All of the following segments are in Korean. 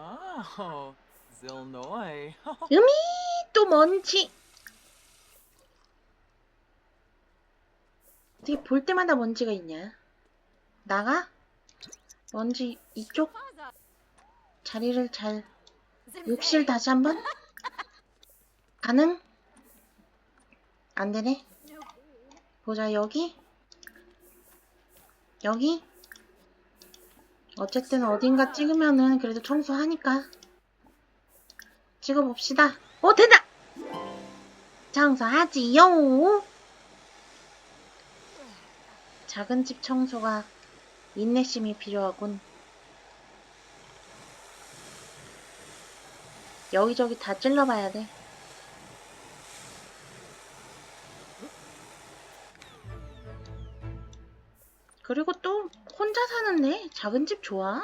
Oh. 음이 또 먼지. 어떻게 볼 때마다 먼지가 있냐? 나가? 먼지 이쪽 자리를 잘 욕실 다시 한번 가능? 안 되네. 보자 여기 여기 어쨌든 어딘가 찍으면은 그래도 청소하니까 찍어봅시다. 오 된다. 청소하지요. 작은 집 청소가 인내심이 필요하군. 여기저기 다 찔러봐야 돼. 그리고 또 혼자 사는데 작은 집 좋아.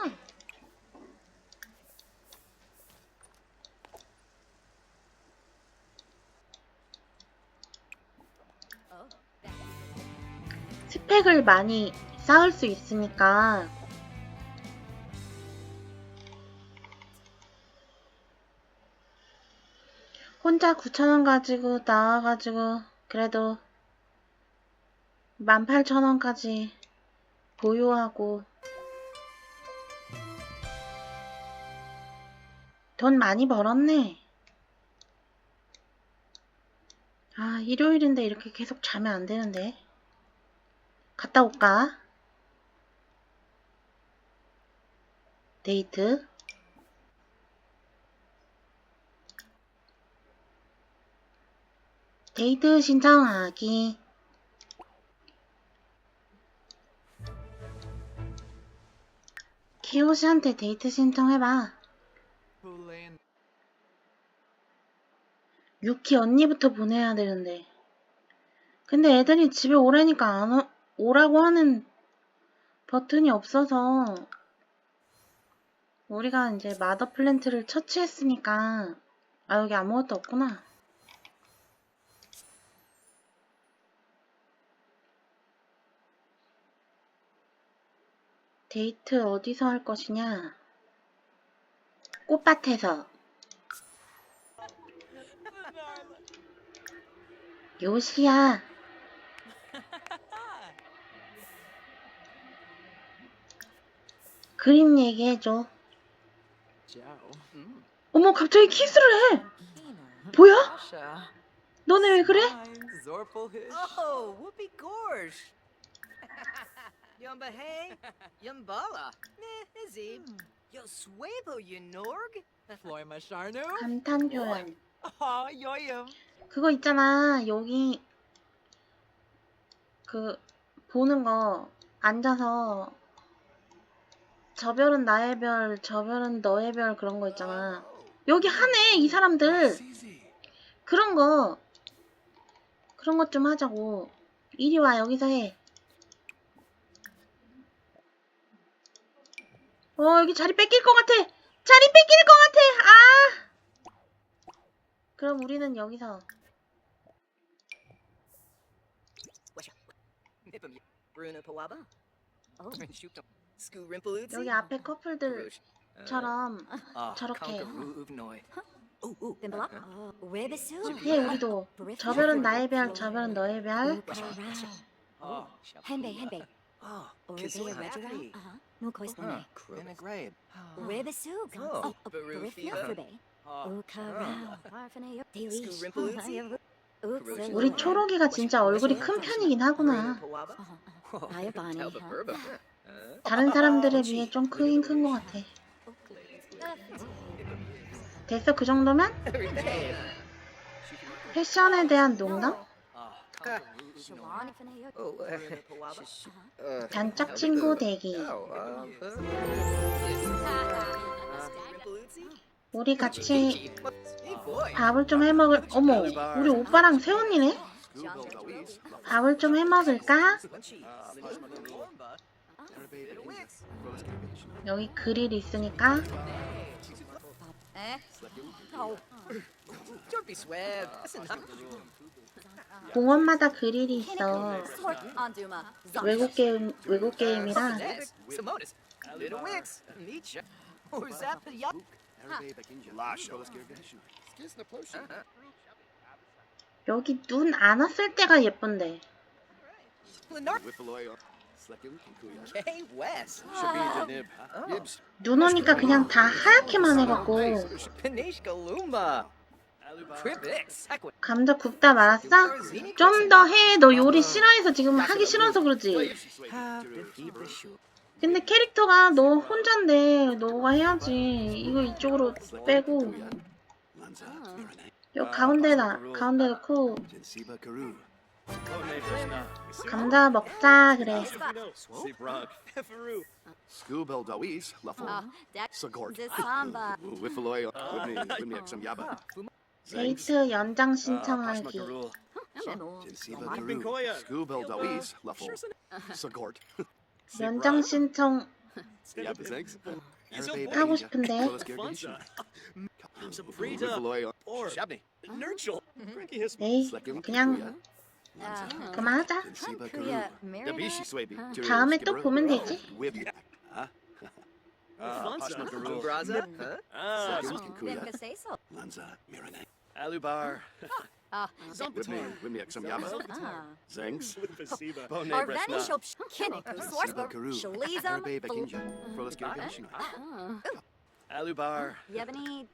스펙을 많이 쌓을 수 있으니까 혼자 9,000원 가지고 나와가지고 그래도 18,000원까지 보유하고 돈 많이 벌었네. 아, 일요일인데 이렇게 계속 자면 안 되는데. 갔다 올까? 데이트. 데이트 신청하기. 키오시한테 데이트 신청해봐. 유키 언니부터 보내야 되는데. 근데 애들이 집에 오라니까 안 오, 오라고 하는 버튼이 없어서 우리가 이제 마더 플랜트를 처치했으니까 아 여기 아무것도 없구나. 데이트 어디서 할 것이냐? 꽃밭에서. 요시야. 그림 얘기해줘. 어머, 갑자기 키스를 해! 뭐야? 너네 왜 그래? Yumba hey, Yumbala. Nah, Azib. Yo swabo, you Norg. Floy Masharnu. 감탄 표현. Oh, yoyum. 그거 있잖아, 여기, 그, 보는 거, 앉아서, 저 별은 나의 별, 저 별은 너의 별, 그런 거 있잖아. 여기 하네, 이 사람들. 그런 거, 그런 것 좀 하자고. 이리 와, 여기서 해. 어, 여기 자리 뺏길 것 같아. 자리 뺏길 것 같아. 아! 그럼 우리는 여기서. Oh. 여기 앞에 커플들처럼 Ah, 저렇게. Oh. 해, 우리도. 저 별은 나의 별, 저 별은 너의 별. Oh, Henbei. Oh, Uh. Oh, Oh, Rimpalootsy. 우리 초록이가 진짜 얼굴이 큰 편이긴 하구나. 다른 사람들에 비해 좀 크긴 큰 것 같아. 됐어, 그 정도면? 패션에 대한 농담? Uh, uh, 단짝 친구 대기. uh, 우리 우리 같이 Hey boy. 밥을 좀 해먹을, 어머, 우리 오빠랑 새언니네? 밥을 좀 해먹을까? 여기 그릴 있으니까. Eh? Oh. 공원마다 그릴이 있어. 외국 게임, 외국 게임이라. 여기 눈 안 왔을 때가 예쁜데. 눈 오니까 그냥 다 하얗게만 해갖고. 감자 굽다 말았어? 좀 더 해. 너 요리 싫어해서 지금 하기 싫어서 그러지. 근데 캐릭터가 너 혼잔데 너가 해야지. 이거 이쪽으로 빼고. 요 가운데다. 가운데 놓고 감자 먹자 그래. Uh, 데이트 연장 신청하기. Dawis, Luffle, Sagort, 연장 신청 하고 싶은데. Shabney, 에이 그냥 Uh, 그만하자. Dabishi Swaby, 다음에 또 보면 되지. Huh? So. Lanza, Alubar. Ah, Whitney, Whitney, some Yabba, ah. Zangs, Bone Arvani shop kinniku Jinsiba sourcebook. Karoo, Shalizam. Herbe Bekinja, Frolis Gargashino, Ah. Alubar. Yevani.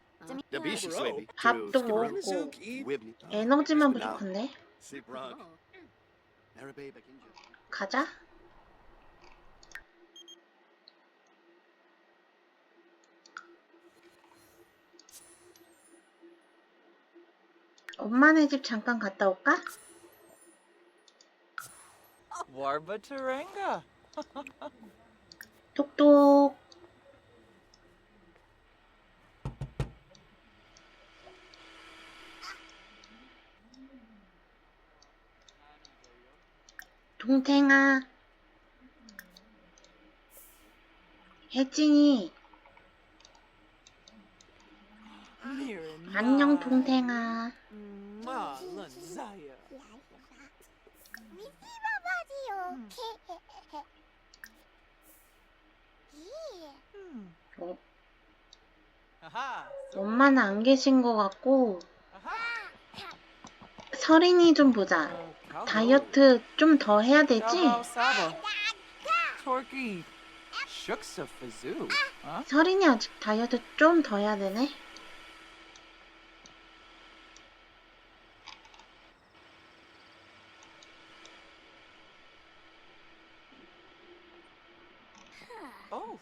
Dabishi Swaby, 밥도 먹고 Whitney, 에너지만 부족한데. Sibrog. Herbe Bekinja. 가자. 엄마네 집 잠깐 갔다 올까? Taranga. 똑똑. 동생아. 혜진이. 안녕 동생아. 어. 엄마는 안 계신 것 같고. 서린이 좀 보자. Oh, 다이어트 좀 더 해야 되지? 서린이 아직 다이어트 좀 더 해야 되네. Oh.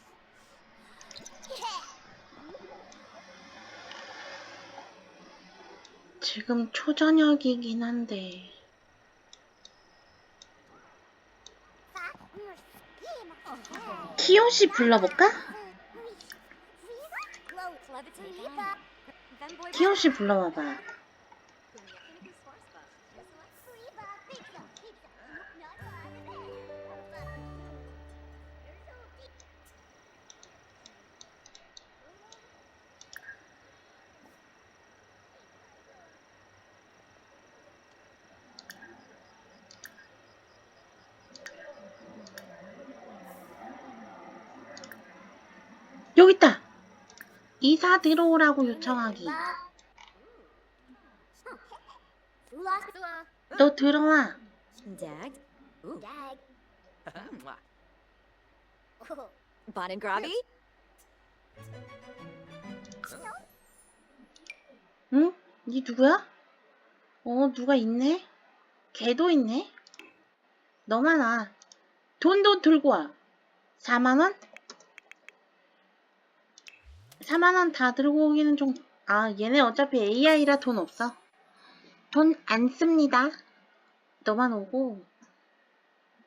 지금 초저녁이긴 한데. 키요시 불러볼까? 키요시 불러봐봐. 여기 있다. 이사 들어오라고 요청하기. 너 들어와. 응? 니 누구야? 어, 누가 있네? 걔도 있네? 너만 와. 돈도 들고 와. 4만원? 4만원 다 들고 오기는 좀, 아, 얘네 어차피 AI라 돈 없어. 돈 안 씁니다. 너만 오고.